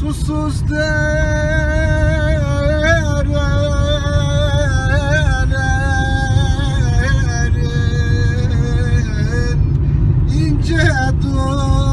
Susuz derelerin ince dumanı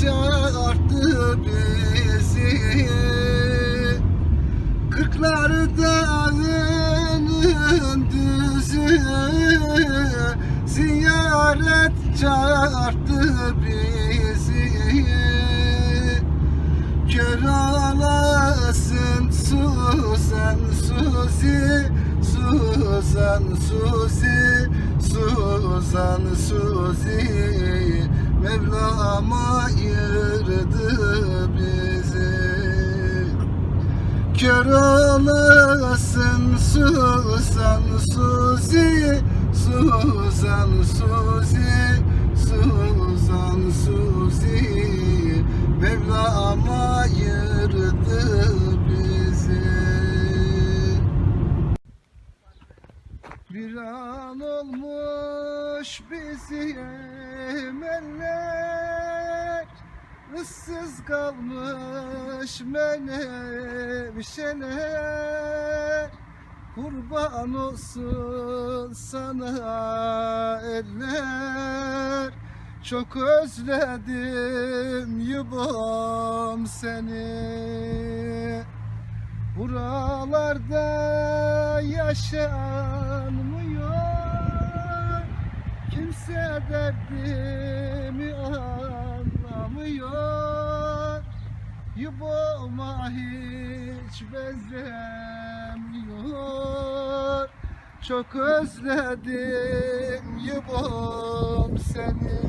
Çağırdı bizi Kırklar dağının düzü Ziyaret çağırdı bizi. Kör olasın Suzan Suzi. Suzan Suzi. Suzan Suzi Mevlam ayırdı bizi. Kör olasın Suzan Suzi Suzan Suzi Suzan Suzi kalmış menevşeler Kurban olsun sana eller. Çok özledim yubam seni. Buralarda yaşanmıyor. Kimse derdimi anlamıyor Yubama hiç benzemiyor. Çok özledim yubam seni.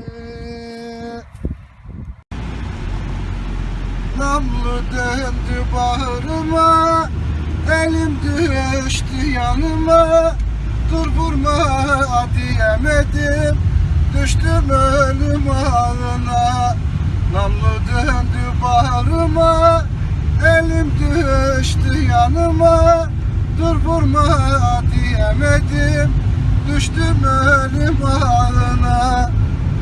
Namlu döndü bağrıma Elim düştü yanıma. Dur vurma diyemedim Düştüm ölüm ağına Namlu döndü bağrıma Elim düştü yanıma Dur vurma diyemedim. Düştüm ölüm ağına.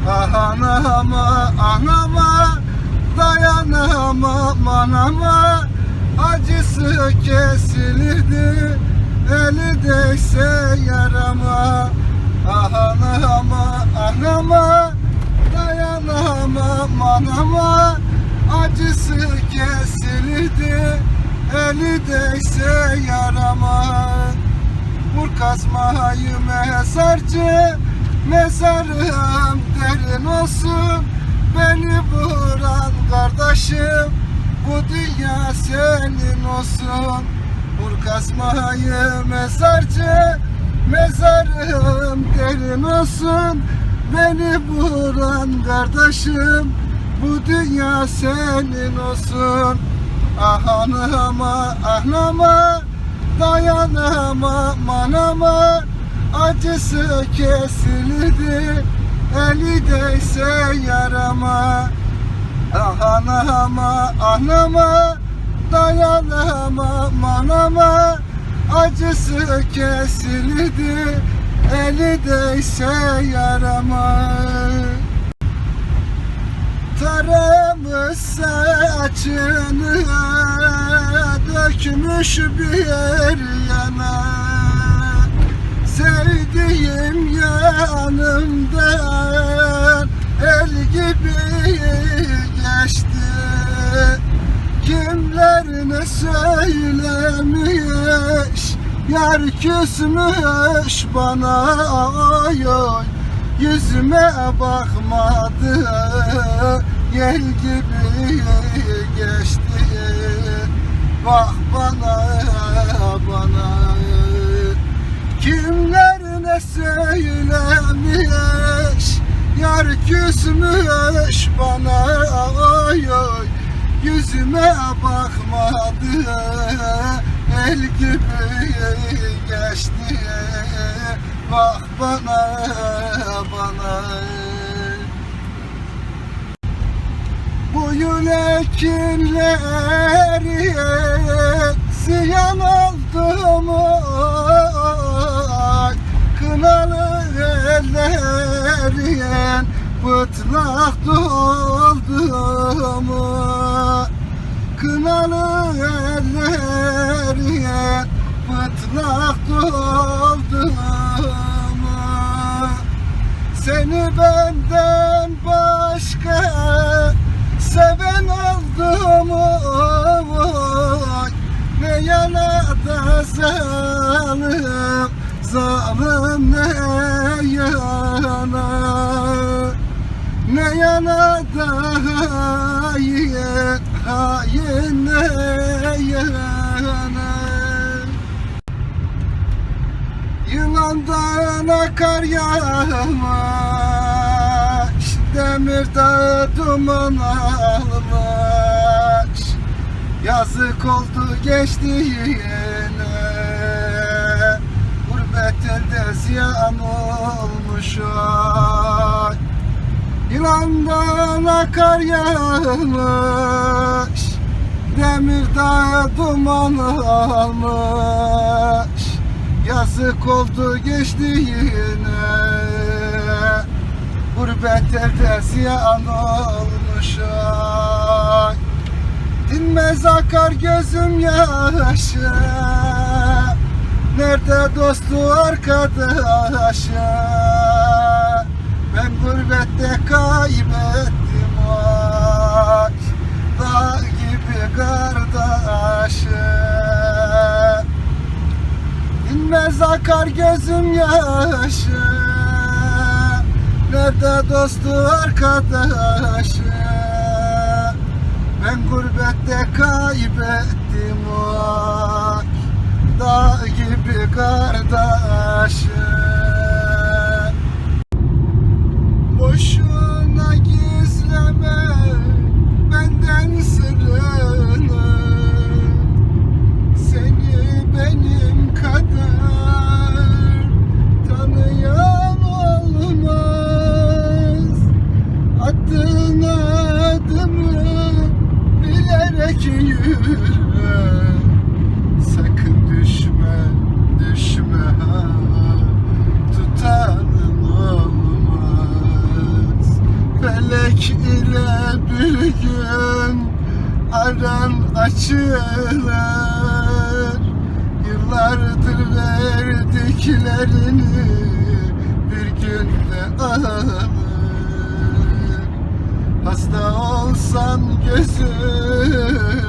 Ah anama anama Dayanamam anama Acısı kesilirdi Eli değse yarama. Ah anama anama Dayanamam anama Acısı kesilirdi Eli değse yarama Vur kazmayı mezarcı Mezarım derin olsun. Beni vuran kardeşim Bu dünya senin olsun. Vur kazmayı mezarcı Mezarım derin olsun. Beni vuran kardeşim Bu dünya senin olsun Ah anama anama Dayanamam anama Acısı kesildi Eli değse yarama. Ah anama anama Dayanamam anama Acısı kesildi Eli değse yarama Taramış saçını Dökmüş bir yana. Sevdiğim yanımdan el gibi geçti. Kimler ne söylemiş Yar küsmüş bana. Oy oy Yüzüme bakmadı Yel gibi geçti. Bak bana bana. Kimler ne söylemiş? Yar küsmüş bana. Oy oy. Yüzüme bakmadı El gibi geçti Bak bana bana Bu yürekleri ziyan oldu mu? Kınalı ellerin bıtlak doldu? Kınalı ellerin bıtlak doldu mu? Seni benden başka seven oldu mu? Ne yana da zalim, zalim ne yana Ne yana da hain, hain ne yana Yılandan akar yağmış Demir dağı duman almış. Yazık oldu geçtiğine Gurbet elde ziyan olmuş ay. Yılandan akar yağmış Demir dağı duman almış Yazık oldu geçtiğine. Gurbet elde ziyan olmuş ay Dinmez akar gözüm yaşı Nerede dostu arkadaşı Ben gurbette kaybettim ay Dağ gibi kardeşim Dinmez akar gözüm yaşı Nerede dostu arkadaşı Ben gurbette kaybettim o Dağ gibi kardeşim aran açılır. Yıllardır verdiklerini bir günde alır. Hasta olsan gözüm